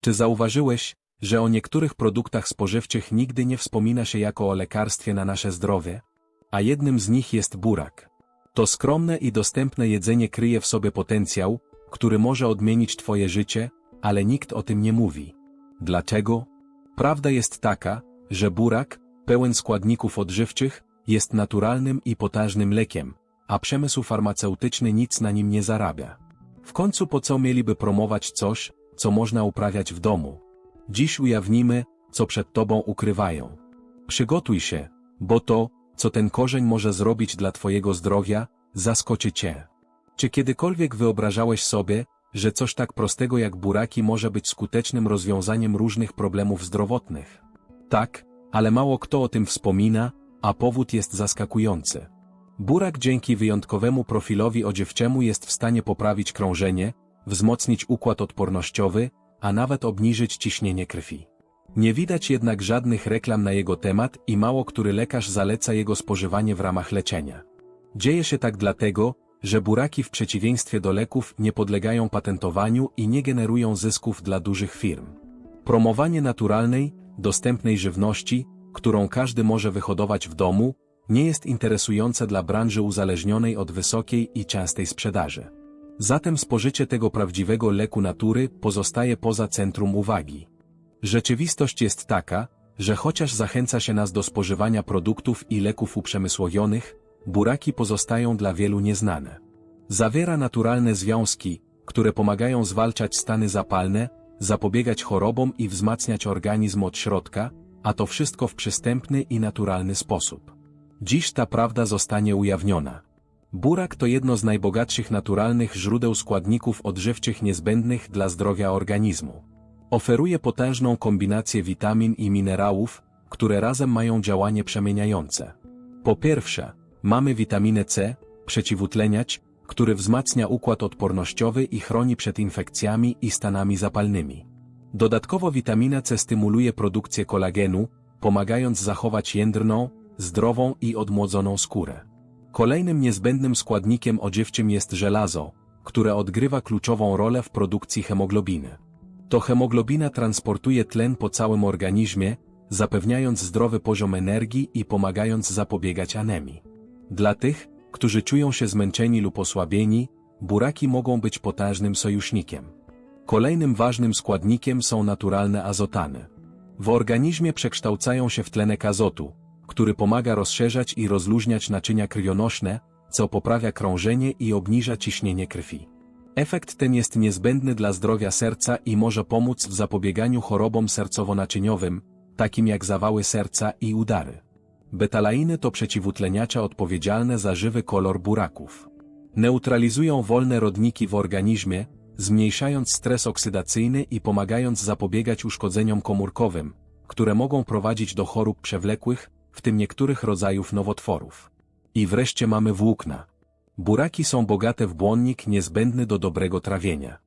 Czy zauważyłeś, że o niektórych produktach spożywczych nigdy nie wspomina się jako o lekarstwie na nasze zdrowie? A jednym z nich jest burak. To skromne i dostępne jedzenie kryje w sobie potencjał, który może odmienić Twoje życie, ale nikt o tym nie mówi. Dlaczego? Prawda jest taka, że burak, pełen składników odżywczych, jest naturalnym i potężnym lekiem, a przemysł farmaceutyczny nic na nim nie zarabia. W końcu po co mieliby promować coś, co można uprawiać w domu? Dziś ujawnimy, co przed Tobą ukrywają. Przygotuj się, bo to, co ten korzeń może zrobić dla Twojego zdrowia, zaskoczy Cię. Czy kiedykolwiek wyobrażałeś sobie, że coś tak prostego jak buraki może być skutecznym rozwiązaniem różnych problemów zdrowotnych? Tak, ale mało kto o tym wspomina, a powód jest zaskakujący. Burak dzięki wyjątkowemu profilowi odziewczemu jest w stanie poprawić krążenie, wzmocnić układ odpornościowy, a nawet obniżyć ciśnienie krwi. Nie widać jednak żadnych reklam na jego temat i mało który lekarz zaleca jego spożywanie w ramach leczenia. Dzieje się tak dlatego, że buraki w przeciwieństwie do leków nie podlegają patentowaniu i nie generują zysków dla dużych firm. Promowanie naturalnej, dostępnej żywności, którą każdy może wyhodować w domu, nie jest interesujące dla branży uzależnionej od wysokiej i częstej sprzedaży. Zatem spożycie tego prawdziwego leku natury pozostaje poza centrum uwagi. Rzeczywistość jest taka, że chociaż zachęca się nas do spożywania produktów i leków uprzemysłowionych, buraki pozostają dla wielu nieznane. Zawiera naturalne związki, które pomagają zwalczać stany zapalne, zapobiegać chorobom i wzmacniać organizm od środka, a to wszystko w przystępny i naturalny sposób. Dziś ta prawda zostanie ujawniona. Burak to jedno z najbogatszych naturalnych źródeł składników odżywczych niezbędnych dla zdrowia organizmu. Oferuje potężną kombinację witamin i minerałów, które razem mają działanie przemieniające. Po pierwsze, mamy witaminę C, przeciwutleniać, który wzmacnia układ odpornościowy i chroni przed infekcjami i stanami zapalnymi. Dodatkowo witamina C stymuluje produkcję kolagenu, pomagając zachować jędrną, zdrową i odmłodzoną skórę. Kolejnym niezbędnym składnikiem odziewczym jest żelazo, które odgrywa kluczową rolę w produkcji hemoglobiny. To hemoglobina transportuje tlen po całym organizmie, zapewniając zdrowy poziom energii i pomagając zapobiegać anemii. Dla tych, którzy czują się zmęczeni lub osłabieni, buraki mogą być potężnym sojusznikiem. Kolejnym ważnym składnikiem są naturalne azotany. W organizmie przekształcają się w tlenek azotu, który pomaga rozszerzać i rozluźniać naczynia krwionośne, co poprawia krążenie i obniża ciśnienie krwi. Efekt ten jest niezbędny dla zdrowia serca i może pomóc w zapobieganiu chorobom sercowo-naczyniowym, takim jak zawały serca i udary. Betalainy to przeciwutleniacze odpowiedzialne za żywy kolor buraków. Neutralizują wolne rodniki w organizmie, zmniejszając stres oksydacyjny i pomagając zapobiegać uszkodzeniom komórkowym, które mogą prowadzić do chorób przewlekłych, w tym niektórych rodzajów nowotworów. I wreszcie mamy włókna. Buraki są bogate w błonnik niezbędny do dobrego trawienia.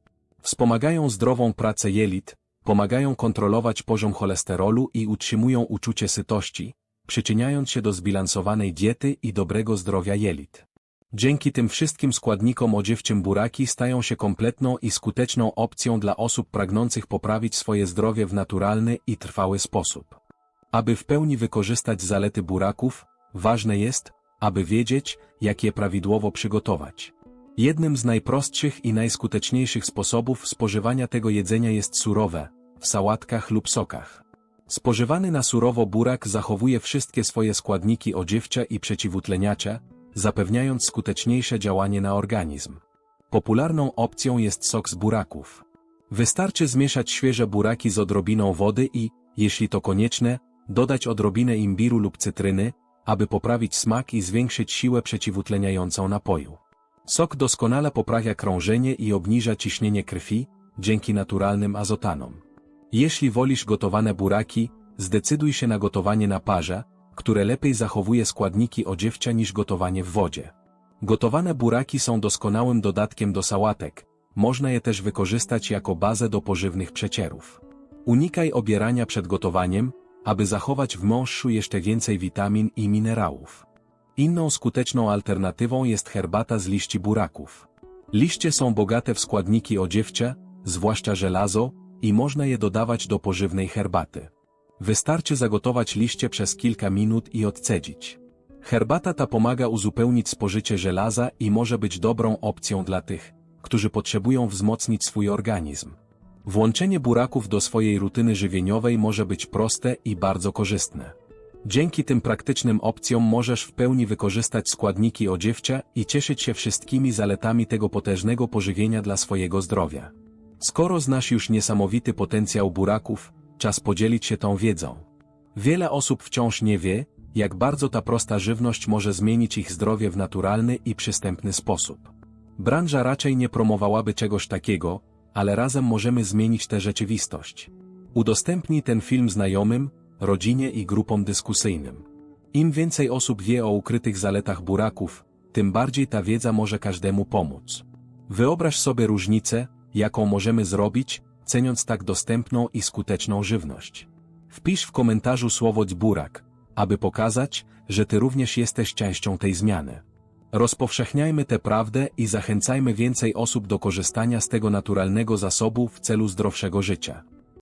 Wspomagają zdrową pracę jelit, pomagają kontrolować poziom cholesterolu i utrzymują uczucie sytości, przyczyniając się do zbilansowanej diety i dobrego zdrowia jelit. Dzięki tym wszystkim składnikom odziewczym buraki stają się kompletną i skuteczną opcją dla osób pragnących poprawić swoje zdrowie w naturalny i trwały sposób. Aby w pełni wykorzystać zalety buraków, ważne jest, aby wiedzieć, jak je prawidłowo przygotować. Jednym z najprostszych i najskuteczniejszych sposobów spożywania tego jedzenia jest surowe, w sałatkach lub sokach. Spożywany na surowo burak zachowuje wszystkie swoje składniki odziewcze i przeciwutleniacze, zapewniając skuteczniejsze działanie na organizm. Popularną opcją jest sok z buraków. Wystarczy zmieszać świeże buraki z odrobiną wody i, jeśli to konieczne, dodać odrobinę imbiru lub cytryny, aby poprawić smak i zwiększyć siłę przeciwutleniającą napoju. Sok doskonale poprawia krążenie i obniża ciśnienie krwi, dzięki naturalnym azotanom. Jeśli wolisz gotowane buraki, zdecyduj się na gotowanie na parze, które lepiej zachowuje składniki odziewcze niż gotowanie w wodzie. Gotowane buraki są doskonałym dodatkiem do sałatek, można je też wykorzystać jako bazę do pożywnych przecierów. Unikaj obierania przed gotowaniem, aby zachować w mąższu jeszcze więcej witamin i minerałów. Inną skuteczną alternatywą jest herbata z liści buraków. Liście są bogate w składniki odziewcze, zwłaszcza żelazo, i można je dodawać do pożywnej herbaty. Wystarczy zagotować liście przez kilka minut i odcedzić. Herbata ta pomaga uzupełnić spożycie żelaza i może być dobrą opcją dla tych, którzy potrzebują wzmocnić swój organizm. Włączenie buraków do swojej rutyny żywieniowej może być proste i bardzo korzystne. Dzięki tym praktycznym opcjom możesz w pełni wykorzystać składniki odziewcia i cieszyć się wszystkimi zaletami tego potężnego pożywienia dla swojego zdrowia. Skoro znasz już niesamowity potencjał buraków, czas podzielić się tą wiedzą. Wiele osób wciąż nie wie, jak bardzo ta prosta żywność może zmienić ich zdrowie w naturalny i przystępny sposób. Branża raczej nie promowałaby czegoś takiego, ale razem możemy zmienić tę rzeczywistość. Udostępnij ten film znajomym, rodzinie i grupom dyskusyjnym. Im więcej osób wie o ukrytych zaletach buraków, tym bardziej ta wiedza może każdemu pomóc. Wyobraź sobie różnicę, jaką możemy zrobić, ceniąc tak dostępną i skuteczną żywność. Wpisz w komentarzu słowo burak, aby pokazać, że ty również jesteś częścią tej zmiany. Rozpowszechniajmy tę prawdę i zachęcajmy więcej osób do korzystania z tego naturalnego zasobu w celu zdrowszego życia.